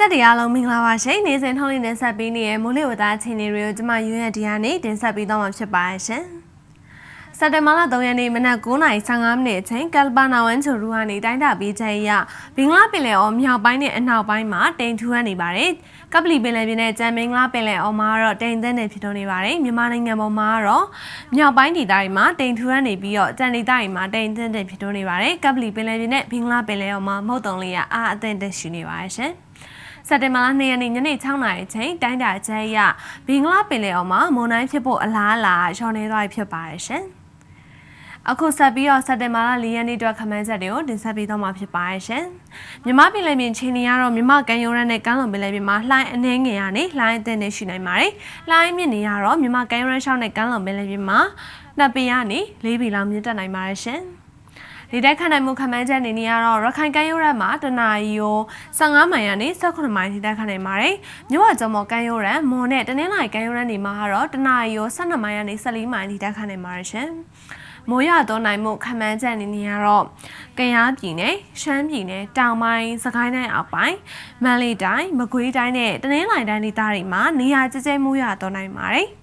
သက်တွေအားလုံးမင်္ဂလာပါရှင်နေ့စဉ်ထုတ်လင်းတင်ဆက်ပေးနေတဲ့မိုးလေဝသအခြေအနေတွေကိုကျွန်မရွေးရဒီကနေတင်ဆက်ပေးသွားမှာဖြစ်ပါရှင်စက်တင်ဘာလ3ရက်နေ့မနက်9:55မိနစ်အချိန်ကယ်ဘာနာဝန်ချိုရူကနေတိုင်းတာပေးချက်အရဘင်္ဂလားပင်လယ်အော်မြောက်ပိုင်းနဲ့အနောက်ပိုင်းမှာတိမ်ထူရနေပါတယ်ကပလီပင်လယ်ပြင်နဲ့ကြံမင်္ဂလာပင်လယ်အော်မှာတော့တိမ်သန်းနေဖြစ်ထွန်းနေပါတယ်မြန်မာနိုင်ငံပေါ်မှာတော့မြောက်ပိုင်းဒေသတွေမှာတိမ်ထူရနေပြီးတော့ကြံဒေသတွေမှာတိမ်သန်းနေဖြစ်ထွန်းနေပါတယ်ကပလီပင်လယ်ပြင်နဲ့ဘင်္ဂလားပင်လယ်အော်မှာမဟုတ်တုံလေးရအားအသင့်တက်ရှိနေပါတယ်ရှင် စက်တင်ဘာလ2ရက်နေ့ညနေ6နာရီအချိန်တိုင်းတာချက်အရဘင်္ဂလားပင်လယ်အော်မှာမုန်တိုင်းဖြစ်ဖို့အလားအလာရှောင်နေသွားပြီဖြစ်ပါတယ်ရှင်။အခုဆက်ပြီးတော့စက်တင်ဘာလ4ရက်နေ့အတွက်ခမန်းချက်တွေကိုတင်ဆက်ပေးသွားမှာဖြစ်ပါတယ်ရှင်။မြမပင်လယ်ပြင်ချိန်နေရတော့မြမကန်ရုံရနဲ့ကမ်းလွန်ပင်လယ်ပြင်မှာလှိုင်းအနှင်းငယ်ရနေလှိုင်းအသင့်နေရှိနိုင်ပါတယ်။လှိုင်းမြင့်နေရတော့မြမကန်ရုံရရှောင်းနဲ့ကမ်းလွန်ပင်လယ်ပြင်မှာနှစ်ပေကနေ၄ပေလောက်မြင့်တက်နိုင်ပါတယ်ရှင်။ ဒီတိုက်ခတ်နိုင်မှုခန့်မှန်းချက်အနေနဲ့ကတော့ရခိုင်ကမ်းရိုးရမှာတနာရီကို15မိုင်ကနေ18မိုင်ထိတိုက်ခတ်နိုင်ပါတယ်။မြို့ဝကျော်မော်ကမ်းရိုးရမွန်နဲ့တနင်္လာရီကမ်းရိုးရနေမှာကတော့တနာရီကို12မိုင်ကနေ14မိုင်ထိတိုက်ခတ်နိုင်ပါတယ်ရှင်။မိုးရတော့နိုင်မှုခန့်မှန်းချက်အနေနဲ့ကတော့ကရားပြည်နယ်၊ရှမ်းပြည်နယ်၊တောင်ပိုင်း၊စကိုင်းတိုင်းအောက်ပိုင်း၊မန္တလေးတိုင်း၊မကွေးတိုင်းနဲ့တနင်္လာရီတိုင်းဒေသတွေမှာနေရာကျကျမိုးရတော့နိုင်ပါတယ်။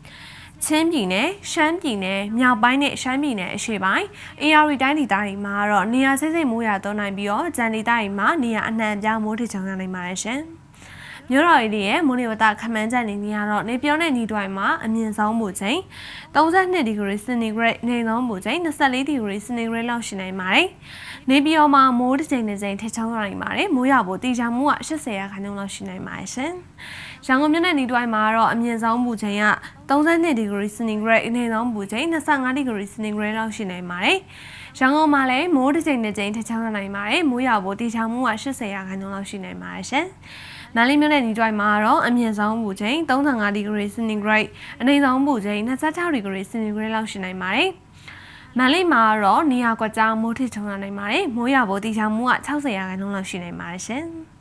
ချင်းပြည်နယ်၊ရှမ်းပြည်နယ်၊မြောက်ပိုင်းနဲ့ရှမ်းပြည်နယ်အရှေ့ပိုင်း၊ AR တိုင်းဒေသတွေမှာတော့နေရာစိစိမိုးရွာသွန်းနိုင်ပြီးတော့ကြံဒေသတွေမှာနေရာအနှံ့အပြားမိုးထချုံရနိုင်ပါတယ်ရှင်။ မြို့တော်ရီရဲ့မိုးလေဝသခန့်မှန်းချက်အနေနဲ့ကတော့နေပြောင်းတဲ့ညီတွိုင်မှာအမြင့်ဆုံးမူချိန်32ဒီဂရီစင်တီဂရိတ်နေဆုံးမူချိန်24ဒီဂရီစင်တီဂရိတ်လောက်ရှိနိုင်ပါတယ်။နေပြောင်းမှာမိုးတစ်ချိန်တစ်ချိန်ထချုံရနိုင်ပါတယ်။မိုးရွာဖို့တေချာမှုက80ရာခိုင်နှုန်းလောက်ရှိနိုင်ပါတယ်ရှင်။ရန်ကုန်မြို့နယ်ညီတွိုင်မှာတော့အမြင့်ဆုံးမူချိန်က32ဒီဂရီစင်တီဂရိတ်နေဆုံးမူချိန်25ဒီဂရီစင်တီဂရိတ်လောက်ရှိနိုင်ပါတယ်။ရန်ကုန်မှာလည်းမိုးတစ်ချိန်တစ်ချိန်ထချောင်းရနိုင်ပါတယ်။မိုးရွာဖို့တေချာမှုက80ရာခိုင်နှုန်းလောက်ရှိနိုင်ပါတယ်ရှင်။မ န္တလေးမြို့နယ်ညီတွိုင်မှာတော့အမြင့်ဆုံးမူချိန်35ဒီဂရီစင်တီဂရိတ်အနိမ့်ဆုံးမူချိန်26ဒီဂရီစင်တီဂရိတ်လောက်ရှိနိုင်ပါတယ်။မန္တလေးမှာတော့နေရာကွက်ကြားမိုးထစ်ထုံရနိုင်ပါတယ်။မိုးရွာဖို့တေချာမှုက60ရာခိုင်နှုန်းလောက်ရှိနိုင်ပါတယ်ရှင်။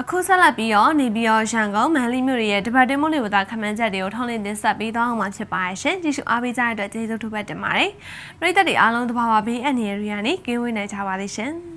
အခုဆက်လက်ပြီးတော့နေပြီးတော့ရန်ကုန်မန္တလေးမြို့ရဲ့တပတ်တင်မို့လေဝသခမန်းချက်တွေကိုထောင်းလင်းတင်ဆက်ပေးသွားအောင်မှာဖြစ်ပါရဲ့ရှင်ကြည့်ရှုအားပေးကြတဲ့အတွက်ကျေးဇူးထူးပဲတင်ပါတယ်ပရိသတ်တွေအားလုံးတဘာဝဘေးအန္တရာယ်တွေကနေကင်းဝေးနိုင်ကြပါလိမ့်ရှင်